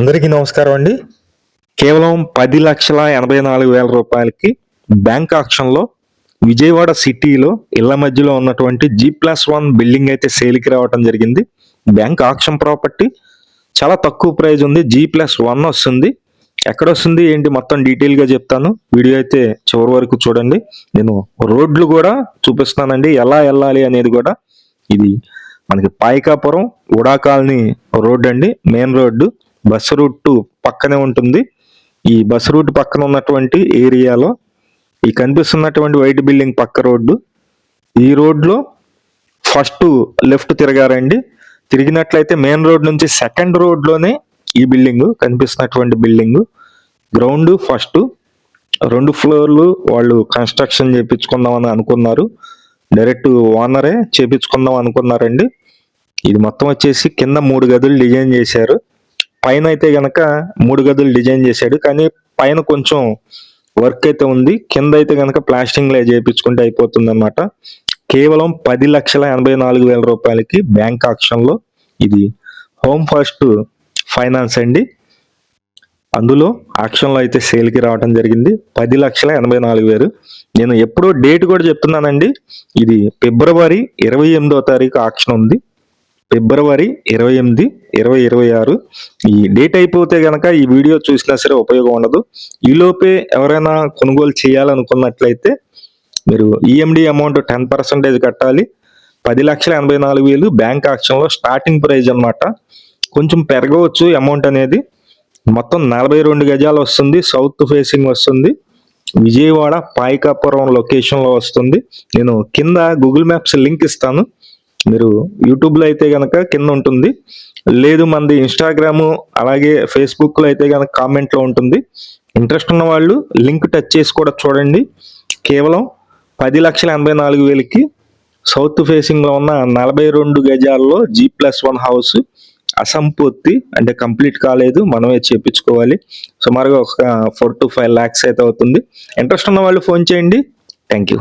అందరికీ నమస్కారం అండి. కేవలం పది లక్షల ఎనభై నాలుగు వేల రూపాయలకి బ్యాంక్ ఆక్షన్లో విజయవాడ సిటీలో ఇళ్ళ మధ్యలో ఉన్నటువంటి జీ ప్లస్ వన్ బిల్డింగ్ అయితే సేల్కి రావడం జరిగింది. బ్యాంక్ ఆక్షన్ ప్రాపర్టీ చాలా తక్కువ ప్రైజ్ ఉంది. జీ ప్లస్ వన్ వస్తుంది. ఎక్కడ వస్తుంది ఏంటి మొత్తం డీటెయిల్గా చెప్తాను. వీడియో అయితే చివరి వరకు చూడండి. నేను రోడ్లు కూడా చూపిస్తానండి ఎలా వెళ్ళాలి అనేది కూడా ఇది మనకి పాయికాపురం ఉడా కాలనీ రోడ్ అండి. Main road. బస్ రూట్ పక్కనే ఉంటుంది. ఈ బస్ రూట్ పక్కన ఉన్నటువంటి ఏరియాలో ఈ కనిపిస్తున్నటువంటి వైట్ బిల్డింగ్ పక్క రోడ్డు. ఈ రోడ్లో ఫస్ట్ లెఫ్ట్ తిరగారండి. తిరిగినట్లయితే మెయిన్ రోడ్ నుంచి సెకండ్ రోడ్లోనే ఈ బిల్డింగ్ కనిపిస్తున్నటువంటి బిల్డింగ్. Ground first. రెండు ఫ్లోర్లు వాళ్ళు కన్స్ట్రక్షన్ చేపించుకుందామని అనుకున్నారు. డైరెక్ట్ ఓనరే చేపించుకుందాం అనుకున్నారండి. ఇది మొత్తం వచ్చేసి కింద మూడు గదులు డిజైన్ చేశారు. పైన అయితే గనక మూడు గదులు డిజైన్ చేశాడు. కానీ పైన కొంచెం వర్క్ అయితే ఉంది. కింద అయితే గనక ప్లాస్టింగ్ లే చేయించుకుంటే అయిపోతుంది అనమాట కేవలం పది లక్షల ఎనభై నాలుగు వేల రూపాయలకి బ్యాంక్ ఆక్షన్లో ఇది హోమ్ ఫస్ట్ ఫైనాన్స్ అండి. అందులో ఆక్షన్లో అయితే సేల్కి రావడం జరిగింది. పది లక్షల ఎనభై నాలుగు వేలు. నేను ఎప్పుడో డేట్ కూడా చెప్తున్నానండి. ఇది ఫిబ్రవరి ఇరవై ఎనిమిదో తారీఖు ఆక్షన్ ఉంది. ఫిబ్రవరి ఇరవై ఎనిమిది ఇరవై ఇరవై ఆరు. ఈ డేట్ అయిపోతే కనుక ఈ వీడియో చూసినా సరే ఉపయోగం ఉండదు. ఈలోపే ఎవరైనా కొనుగోలు చేయాలనుకున్నట్లయితే మీరు ఈఎండి అమౌంట్ టెన్ పర్సెంటేజ్ కట్టాలి. పది లక్షల ఎనభై నాలుగు వేలు బ్యాంక్ ఆక్షన్లో స్టార్టింగ్ ప్రైజ్ అన్నమాట. కొంచెం పెరగవచ్చు అమౌంట్ అనేది. మొత్తం నలభై రెండు గజాలు వస్తుంది. సౌత్ ఫేసింగ్ వస్తుంది. విజయవాడ పాయికాపురం లొకేషన్లో వస్తుంది. నేను కింద గూగుల్ మ్యాప్స్ లింక్ ఇస్తాను. మీరు యూట్యూబ్లో అయితే కనుక కింద ఉంటుంది. లేదు మనది ఇన్స్టాగ్రాము అలాగే ఫేస్బుక్లో అయితే కనుక కామెంట్లో ఉంటుంది. ఇంట్రెస్ట్ ఉన్న వాళ్ళు లింక్ టచ్ చేసి కూడా చూడండి. కేవలం పది లక్షల ఎనభై నాలుగు వేలకి సౌత్ ఫేసింగ్లో ఉన్న నలభై రెండు గజాల్లో జీ ప్లస్ వన్ హౌస్ అసంపూర్తి అంటే కంప్లీట్ కాలేదు. మనమే చేపించుకోవాలి. సుమారుగా ఒక ఫోర్ టు ఫైవ్ ల్యాక్స్ అయితే అవుతుంది. ఇంట్రెస్ట్ ఉన్న వాళ్ళు ఫోన్ చేయండి. Thank you.